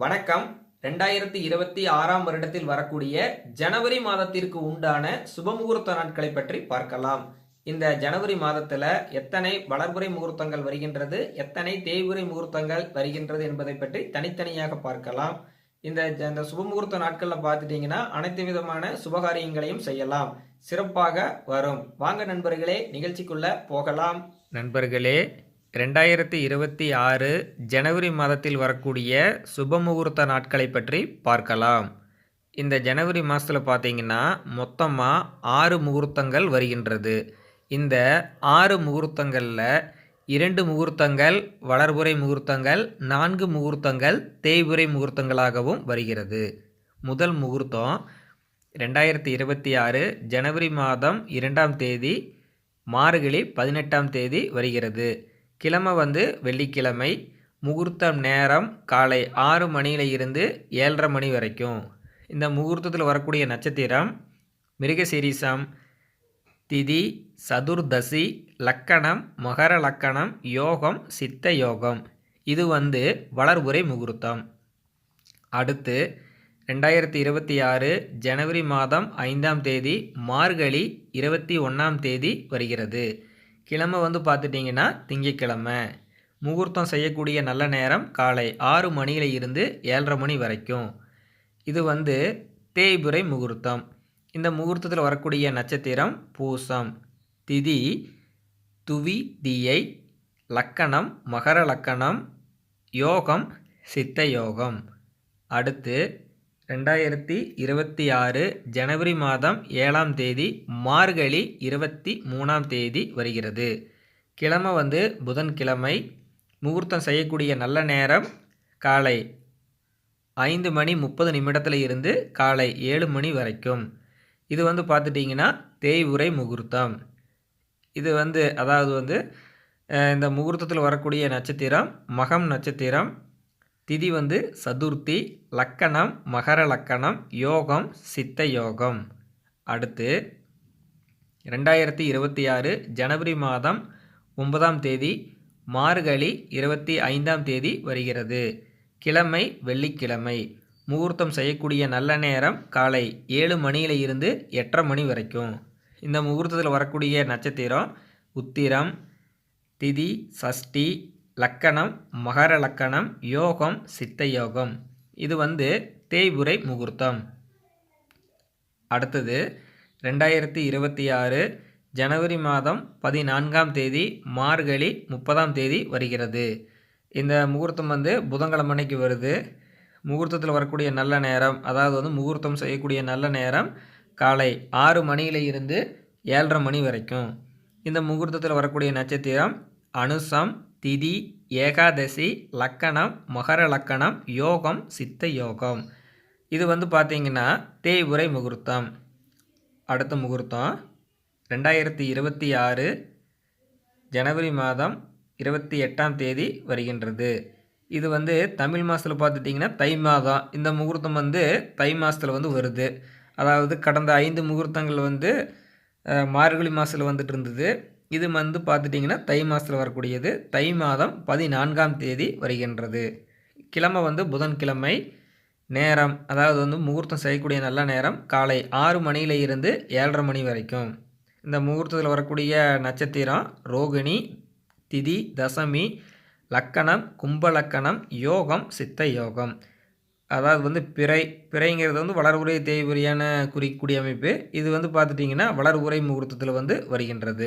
வணக்கம். ரெண்டாயிரத்தி இருபத்தி ஆறாம் வருடத்தில் வரக்கூடிய ஜனவரி மாதத்திற்கு உண்டான சுபமுகூர்த்த நாட்களை பற்றி பார்க்கலாம். இந்த ஜனவரி மாதத்துல எத்தனை வளர்புறை முகூர்த்தங்கள் வருகின்றது எத்தனை தேய்வுரை முகூர்த்தங்கள் வருகின்றது என்பதை பற்றி தனித்தனியாக பார்க்கலாம். இந்த ஜ- இந்த சுபமுகூர்த்த நாட்கள்ல பார்த்துட்டீங்கன்னா அனைத்து விதமான சுபகாரியங்களையும் செய்யலாம். சிறப்பாக வரும். வாங்க நண்பர்களே நிகழ்ச்சிக்குள்ள போகலாம். நண்பர்களே ரெண்டாயிரத்தி இருபத்தி ஆறு ஜனவரி மாதத்தில் வரக்கூடிய சுபமுகூர்த்த நாட்களை பற்றி பார்க்கலாம். இந்த ஜனவரி மாதத்தில் பார்த்தீங்கன்னா மொத்தமாக ஆறு முகூர்த்தங்கள் வருகின்றது. இந்த ஆறு முகூர்த்தங்களில் இரண்டு முகூர்த்தங்கள் வளர்புரை முகூர்த்தங்கள் நான்கு முகூர்த்தங்கள் தேய்புரை முகூர்த்தங்களாகவும் வருகிறது. முதல் முகூர்த்தம் ரெண்டாயிரத்தி இருபத்தி ஆறு ஜனவரி மாதம் இரண்டாம் தேதி மார்கழி பதினெட்டாம் தேதி வருகிறது. கிழமை வந்து வெள்ளிக்கிழமை முகூர்த்தம் நேரம் காலை ஆறு மணியில இருந்து ஏழரை மணி வரைக்கும். இந்த முகூர்த்தத்தில் வரக்கூடிய நட்சத்திரம் மிருகசீரிசம் திதி சதுர்தசி லக்கணம் மகர லக்கணம் யோகம் சித்த யோகம். இது வந்து வளர்புரை முகூர்த்தம். அடுத்து ரெண்டாயிரத்தி இருபத்தி ஆறு ஜனவரி மாதம் ஐந்தாம் தேதி மார்கழி இருபத்தி ஒன்றாம் தேதி வருகிறது. கிழமை வந்து பார்த்துட்டிங்கன்னா திங்கக்கிழமை. முகூர்த்தம் செய்யக்கூடிய நல்ல நேரம் காலை ஆறு மணியில் இருந்து ஏழரை மணி வரைக்கும். இது வந்து தேய்புரை முகூர்த்தம். இந்த முகூர்த்தத்தில் வரக்கூடிய நட்சத்திரம் பூசம் திதி துவி தியை லக்கணம் மகர லக்கணம் யோகம் சித்த யோகம். அடுத்து ரெண்டாயிரத்தி இருபத்தி ஆறு ஜனவரி மாதம் ஏழாம் தேதி மார்கழி இருபத்தி மூணாம் தேதி வருகிறது. கிழமை வந்து புதன்கிழமை. முகூர்த்தம் செய்யக்கூடிய நல்ல நேரம் காலை ஐந்து மணி முப்பது நிமிடத்தில் இருந்து காலை ஏழு மணி வரைக்கும். இது வந்து பார்த்துட்டிங்கன்னா தேய்வுரை முகூர்த்தம். இது வந்து அதாவது வந்து இந்த முகூர்த்தத்தில் வரக்கூடிய நட்சத்திரம் மகம் நட்சத்திரம் திதி வந்து சதுர்த்தி லக்கணம் மகர லக்கணம் யோகம் சித்த யோகம். அடுத்து ரெண்டாயிரத்தி இருபத்தி ஆறு ஜனவரி மாதம் ஒன்பதாம் தேதி மார்கழி இருபத்தி ஐந்தாம் தேதி வருகிறது. கிழமை வெள்ளிக்கிழமை. முகூர்த்தம் செய்யக்கூடிய நல்ல நேரம் காலை ஏழு மணியில இருந்து எட்டரை மணி வரைக்கும். இந்த முகூர்த்தத்தில் வரக்கூடிய நட்சத்திரம் உத்திரம் திதி சஷ்டி லக்கணம் மகர லக்கணம் யோகம் சித்த யோகம். இது வந்து தேய்புரை முகூர்த்தம். அடுத்தது ரெண்டாயிரத்தி இருபத்தி ஆறு ஜனவரி மாதம் பதினான்காம் தேதி மார்கழி முப்பதாம் தேதி வருகிறது. இந்த முகூர்த்தம் வந்து புதன்கிழமை அன்னைக்கு வருது. முகூர்த்தத்தில் வரக்கூடிய நல்ல நேரம் அதாவது வந்து முகூர்த்தம் செய்யக்கூடிய நல்ல நேரம் காலை ஆறு மணியில இருந்து ஏழரை மணி வரைக்கும். இந்த முகூர்த்தத்தில் வரக்கூடிய நட்சத்திரம் அனுசம் திதி ஏகாதசி லக்கணம் மகர லக்கணம் யோகம் சித்த யோகம். இது வந்து பார்த்தீங்கன்னா தேய்புரை முகூர்த்தம். அடுத்த முகூர்த்தம் ரெண்டாயிரத்தி இருபத்தி ஆறு ஜனவரி மாதம் இருபத்தி எட்டாம் தேதி வருகின்றது. இது வந்து தமிழ் மாதத்தில் பார்த்துட்டிங்கன்னா தை மாதம். இந்த முகூர்த்தம் வந்து தை மாதத்தில் வந்து வருது. அதாவது கடந்த ஐந்து முகூர்த்தங்கள் வந்து மார்கழி மாதத்தில் வந்துட்டு இருந்தது. இது வந்து பார்த்துட்டிங்கன்னா தை மாதத்தில் வரக்கூடியது. தை மாதம் பதினான்காம் தேதி வருகின்றது. கிழமை வந்து புதன்கிழமை நேரம் அதாவது வந்து முகூர்த்தம் செய்யக்கூடிய நல்ல நேரம் காலை ஆறு மணியில இருந்து ஏழரை மணி வரைக்கும். இந்த முகூர்த்தத்தில் வரக்கூடிய நட்சத்திரம் ரோகிணி திதி தசமி லக்கணம் கும்பலக்கணம் யோகம் சித்த யோகம். அதாவது வந்து பிறை பிறைங்கிறது வந்து வளர்வுரை தேய்வுரையான குறிக்கக்கூடிய அமைப்பு இது வந்து பார்த்துட்டிங்கன்னா வளர்வுரை முகூர்த்தத்தில் வந்து வருகின்றது.